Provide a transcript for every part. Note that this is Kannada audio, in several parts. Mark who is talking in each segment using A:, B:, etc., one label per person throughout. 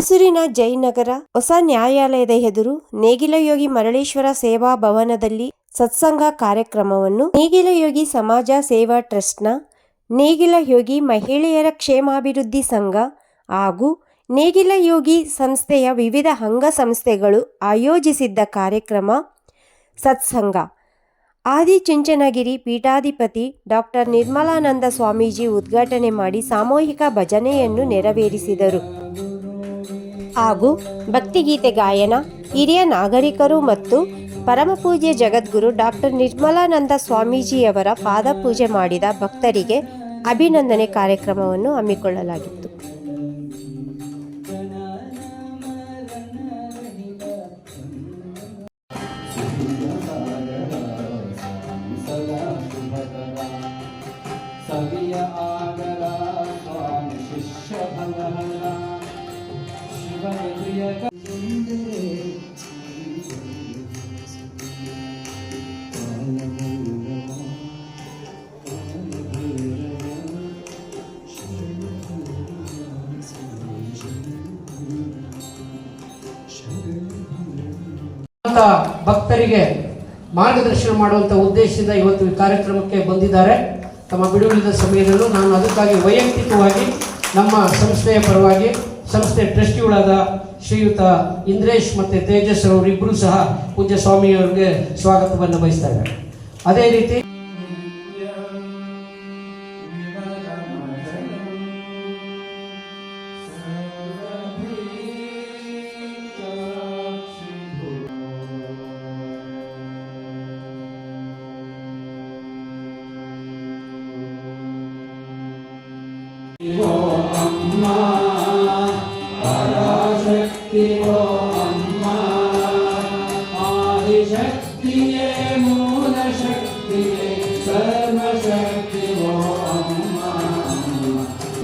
A: ಮೈಸೂರಿನ ಜಯನಗರ ಹೊಸ ನ್ಯಾಯಾಲಯದ ಎದುರು ನೇಗಿಲಯೋಗಿ ಮರಳೇಶ್ವರ ಸೇವಾ ಭವನದಲ್ಲಿ ಸತ್ಸಂಗ ಕಾರ್ಯಕ್ರಮವನ್ನು ನೇಗಿಲಯೋಗಿ ಸಮಾಜ ಸೇವಾ ಟ್ರಸ್ಟ್ನ ನೇಗಿಲಯೋಗಿ ಮಹಿಳೆಯರ ಕ್ಷೇಮಾಭಿವೃದ್ಧಿ ಸಂಘ ಹಾಗೂ ನೇಗಿಲಯೋಗಿ ಸಂಸ್ಥೆಯ ವಿವಿಧ ಅಂಗಸಂಸ್ಥೆಗಳು ಆಯೋಜಿಸಿದ್ದ ಕಾರ್ಯಕ್ರಮ ಸತ್ಸಂಗ. ಆದಿಚುಂಚನಗಿರಿ ಪೀಠಾಧಿಪತಿ ಡಾಕ್ಟರ್ ನಿರ್ಮಲಾನಂದ ಸ್ವಾಮೀಜಿ ಉದ್ಘಾಟನೆ ಮಾಡಿ ಸಾಮೂಹಿಕ ಭಜನೆಯನ್ನು ನೆರವೇರಿಸಿದರು. ಹಾಗೂ ಭಕ್ತಿಗೀತೆ ಗಾಯನ ಹಿರಿಯ ನಾಗರಿಕರು ಮತ್ತು ಪರಮಪೂಜ್ಯ ಜಗದ್ಗುರು ಡಾಕ್ಟರ್ ನಿರ್ಮಲಾನಂದ ಸ್ವಾಮೀಜಿಯವರ ಪಾದಪೂಜೆ ಮಾಡಿದ ಭಕ್ತರಿಗೆ ಅಭಿನಂದನೆ ಕಾರ್ಯಕ್ರಮವನ್ನು ಹಮ್ಮಿಕೊಳ್ಳಲಾಗಿತ್ತು.
B: ಸವಿಯ ಆಗಲ ಸ್ವಾಮಿ ಶಿಷ್ಯ ಭಕ್ತರಿಗೆ ಮಾರ್ಗದರ್ಶನ ಮಾಡುವಂತ ಉದ್ದೇಶದಿಂದ ಇವತ್ತು ಈ ಕಾರ್ಯಕ್ರಮಕ್ಕೆ ಬಂದಿದ್ದಾರೆ. ತಮ್ಮ ಬಿಡುವಿನ ಸಮಯದಲ್ಲೂ ನಾನು ಅದಕ್ಕಾಗಿ ವೈಯಕ್ತಿಕವಾಗಿ ನಮ್ಮ ಸಂಸ್ಥೆಯ ಪರವಾಗಿ ಸಂಸ್ಥೆ ಟ್ರಸ್ಟಿಗಳಾದ ಶ್ರೀಯುತ ಇಂದ್ರೇಶ್ ಮತ್ತೆ ತೇಜಸ್ ಅವರಿಬ್ಬರು ಸಹ ಪೂಜ್ಯ ಸ್ವಾಮಿಯವರಿಗೆ ಸ್ವಾಗತವನ್ನು ಬಯಸ್ತಾ ಅದೇ ರೀತಿ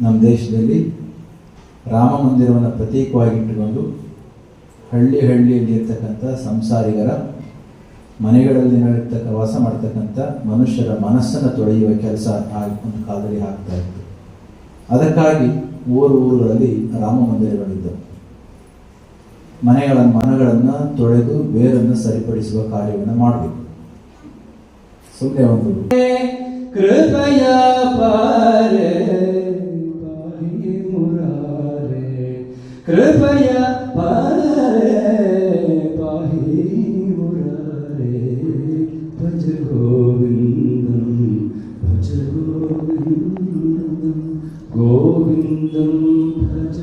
C: ನಮ್ಮ ದೇಶದಲ್ಲಿ ರಾಮ ಮಂದಿರವನ್ನು ಪ್ರತೀಕವಾಗಿಟ್ಟುಕೊಂಡು ಹಳ್ಳಿ ಹಳ್ಳಿಯಲ್ಲಿ ಇರ್ತಕ್ಕಂಥ ಸಂಸಾರಿಗರ, ಮನೆಗಳಲ್ಲಿ ನಡೀತಕ್ಕ ವಾಸ ಮಾಡ್ತಕ್ಕಂಥ ಮನುಷ್ಯರ ಮನಸ್ಸನ್ನು ತೊಳೆಯುವ ಕೆಲಸ ಆ ಒಂದು ಕಾಲದಲ್ಲಿ ಆಗ್ತಾ ಇತ್ತು. ಅದಕ್ಕಾಗಿ ಊರು ಊರುಗಳಲ್ಲಿ ರಾಮ ಮಂದಿರಗಳಿದ್ದವು. ಮನೆಗಳ ಮನಗಳನ್ನು ತೊಳೆದು ಬೇರನ್ನು ಸರಿಪಡಿಸುವ ಕಾರ್ಯವನ್ನು ಮಾಡಬೇಕು. ಸುಮ್ಮನೆ ಒಂದು
B: ಕೃಪಯ ಕೃಪಯ पारे मुरारे ಗೋವಿಂದಂ ಗೋವಿಂದಂ ಭಜ.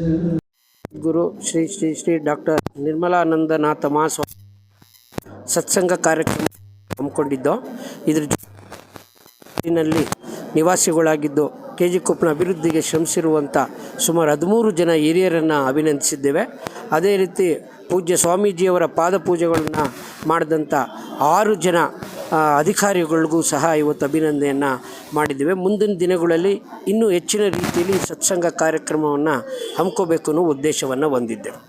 D: ಗುರು ಶ್ರೀ ಶ್ರೀ ಶ್ರೀ ಡಾಕ್ಟರ್ ನಿರ್ಮಲಾನಂದನಾಥ ಮಹಾಸ್ವಾಮಿ ಸತ್ಸಂಗ ಕಾರ್ಯಕ್ರಮ ಹಮ್ಮಿಕೊಂಡಿದ್ದು. ಇದ್ರ ನಿವಾಸಿಗಳಾಗಿದ್ದು ಕೆ ಜಿ ಕೊಪ್ಪನ ಅಭಿವೃದ್ಧಿಗೆ ಶ್ರಮಿಸಿರುವಂಥ ಸುಮಾರು ಹದಿಮೂರು ಜನ ಹಿರಿಯರನ್ನು ಅಭಿನಂದಿಸಿದ್ದೇವೆ. ಅದೇ ರೀತಿ ಪೂಜ್ಯ ಸ್ವಾಮೀಜಿಯವರ ಪಾದಪೂಜೆಗಳನ್ನು ಮಾಡಿದಂಥ ಆರು ಜನ ಅಧಿಕಾರಿಗಳಿಗೂ ಸಹ ಇವತ್ತು ಅಭಿನಂದನೆಯನ್ನು ಮಾಡಿದ್ದೇವೆ. ಮುಂದಿನ ದಿನಗಳಲ್ಲಿ ಇನ್ನೂ ಹೆಚ್ಚಿನ ರೀತಿಯಲ್ಲಿ ಸತ್ಸಂಗ ಕಾರ್ಯಕ್ರಮವನ್ನು ಹಮ್ಮಿಕೋಬೇಕು ಅನ್ನೋ ಉದ್ದೇಶವನ್ನು ಹೊಂದಿದ್ದೇವೆ.